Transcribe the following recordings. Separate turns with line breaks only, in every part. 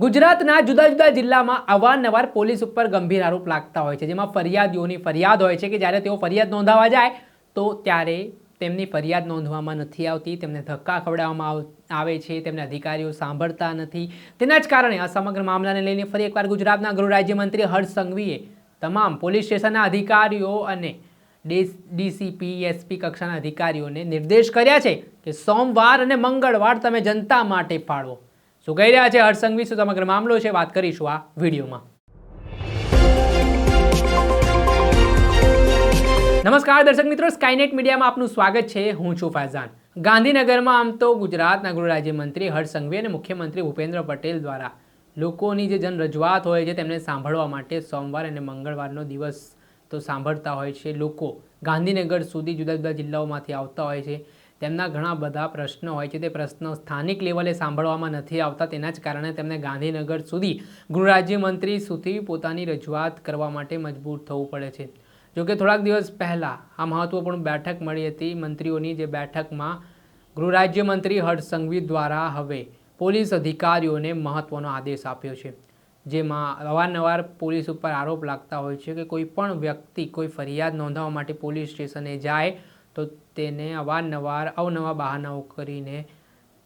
ગુજરાતના જુદા જુદા જિલ્લામાં અવારનવાર પોલીસ ઉપર ગંભીર આરોપ લાગતા હોય છે. જેમાં ફરિયાદીઓની ફરિયાદ હોય છે કે જ્યારે તેઓ ફરિયાદ નોંધાવા જાય, તો ત્યારે તેમની ફરિયાદ નોંધવામાં નથી આવતી. તેમને ધક્કા ખવડાવવામાં આવ- છે. તેમને અધિકારીઓ સાંભળતા નથી. તેના જ કારણે આ સમગ્ર મામલાને લઈને ફરી એકવાર ગુજરાતના ગૃહ રાજ્યમંત્રી હર્ષ સંઘવીએ તમામ પોલીસ સ્ટેશનના અધિકારીઓ અને ડીસીપી, એસપી કક્ષાના અધિકારીઓને નિર્દેશ કર્યા છે કે સોમવાર અને મંગળવાર તમે જનતા માટે ફાળવો. શું કહી રહ્યા છે હરસંઘવી સંઘવી. શું સમગ્ર મામલો છે? વાત કરીશું આ વિડીયોમાં. નમસ્કાર દર્શક મિત્રો સ્કાયનેટ મીડિયામાં આપનું સ્વાગત છે. હું છું ફૈઝાન. ગાંધીનગરમાં આમ તો ગુજરાતના ગૃહ રાજ્યમંત્રી હર્ષ સંઘવી અને મુખ્યમંત્રી ભૂપેન્દ્ર પટેલ દ્વારા લોકોની જે જન રજૂઆત હોય છે તેમને સાંભળવા માટે સોમવાર અને મંગળવારનો દિવસ તો સાંભળતા હોય છે લોકો ગાંધીનગર સુધી જુદા જુદા જિલ્લાઓમાંથી આવતા હોય છે. તેમના ઘણા બધા પ્રશ્નો હોય છે. તે પ્રશ્નો સ્થાનિક લેવલે સાંભળવામાં નથી આવતા. તેના જ કારણે તેમને ગાંધીનગર સુધી ગૃહરાજ્યમંત્રી સુધી પોતાની રજૂઆત કરવા માટે મજબૂર થવું પડે છે. જોકે થોડાક દિવસ પહેલાં આ મહત્ત્વપૂર્ણ બેઠક મળી હતી. મંત્રીઓની જે બેઠકમાં ગૃહરાજ્યમંત્રી હર્ષ સંઘવી દ્વારા હવે પોલીસ અધિકારીઓને મહત્ત્વનો આદેશ આપ્યો છે. જેમાં અવારનવાર પોલીસ ઉપર આરોપ લાગતા હોય છે કે કોઈ પણ વ્યક્તિ કોઈ ફરિયાદ નોંધાવવા માટે પોલીસ સ્ટેશને જાય તો તેને અવારનવાર, અવનવા બહાનાઓ કરીને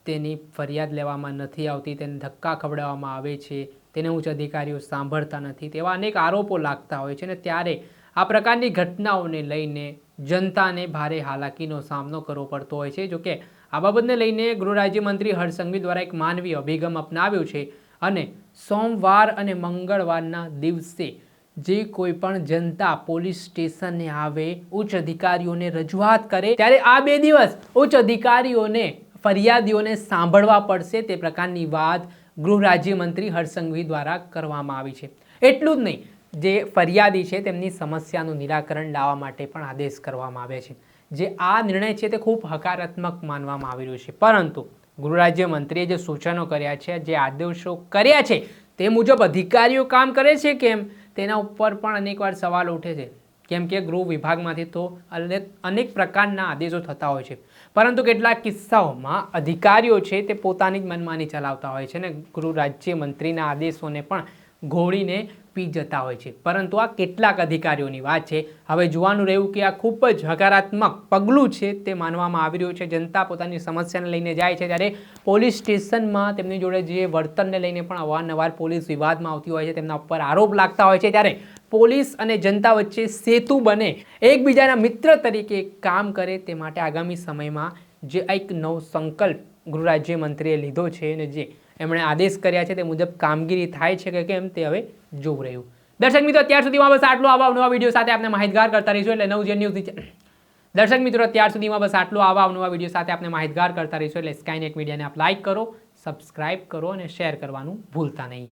તેની ફરિયાદ લેવામાં નથી આવતી, તેને ધક્કા ખવડાવવામાં આવે છે, તેને ઉચ્ચ અધિકારીઓ સાંભળતા નથી, તેવા અનેક આરોપો લાગતા હોય છે અને ત્યારે આ પ્રકારની ઘટનાઓને લઈને જનતાને ભારે હાલાકીનો સામનો કરવો પડતો હોય છે. જોકે આ બાબતને લઈને ગૃહ રાજ્યમંત્રી હર્ષસંઘવી દ્વારા એક માનવીય અભિગમ અપનાવ્યો છે અને સોમવાર અને મંગળવારના દિવસે જે કોઈ પણ જનતા પોલીસ સ્ટેશને આવે, ઉચ્ચ અધિકારીઓને રજૂઆત કરે, ત્યારે આ બે દિવસ ઉચ્ચ અધિકારીઓને, ફરિયાદીઓને સાંભળવા પડશે તે પ્રકારની વાત ગૃહ રાજ્યમંત્રી હરસંઘવી દ્વારા કરવામાં આવી છે. એટલું જ નહીં, જે ફરિયાદી છે તેમની સમસ્યાનું નિરાકરણ લાવવા માટે પણ આદેશ કરવામાં આવે છે. જે આ નિર્ણય છે તે ખૂબ હકારાત્મક માનવામાં આવી રહ્યો છે. પરંતુ ગૃહ રાજ્યમંત્રીએ જે સૂચનો કર્યા છે, જે આદેશો કર્યા છે, તે મુજબ અધિકારીઓ કામ કરે છે કેમ? તેના ઉપર પણ અનેકવાર સવાલ ઉઠે છે. કેમ કે ગૃહ વિભાગમાંથી તો અનેક અનેક પ્રકારના આદેશો થતા હોય છે. પરંતુ કેટલાક કિસ્સાઓમાં અધિકારીઓ છે તે પોતાની જ મનમાની ચલાવતા હોય છે ને ગૃહ રાજ્ય મંત્રીના આદેશોને પણ ઘોળીને પી જતા હોય છે. પરંતુ આ કેટલાક અધિકારીઓની વાત છે. હવે જોવાનું રહ્યું કે આ ખૂબ જ હકારાત્મક પગલું છે તે માનવામાં આવી રહ્યું છે. જનતા પોતાની સમસ્યાને લઈને જાય છે ત્યારે પોલીસ સ્ટેશનમાં તેમની જોડે જે વર્તનને લઈને પણ અવારનવાર પોલીસ વિવાદમાં આવતી હોય છે તેમના ઉપર આરોપ લાગતા હોય છે. ત્યારે પોલીસ અને જનતા વચ્ચે સેતુ બને. એકબીજાના મિત્ર તરીકે કામ કરે તે માટે આગામી સમયમાં જે એક નવો સંકલ્પ ગૃહ રાજ્યમંત્રીએ લીધો છે અને જે એમણે આદેશ કર્યા છે તે મુજબ કામગીરી થાય છે કે કેમ તે હવે જોવું રહ્યું. દર્શક મિત્રો, અત્યાર સુધીમાં બસ આટલું આવા નવા વીડિયો સાથે આપણે માહિતગાર કરતા રહીશું એટલે નવ જે ન્યૂઝ દર્શક મિત્રો, અત્યાર સુધીમાં બસ આટલું આવા નવા વીડિયો સાથે આપણે માહિતગાર કરતા રહીશું એટલે સ્કાયનેટ મીડિયાને આપ લાઇક કરો સબસ્ક્રાઇબ કરો અને શેર કરવાનું ભૂલતા નહીં.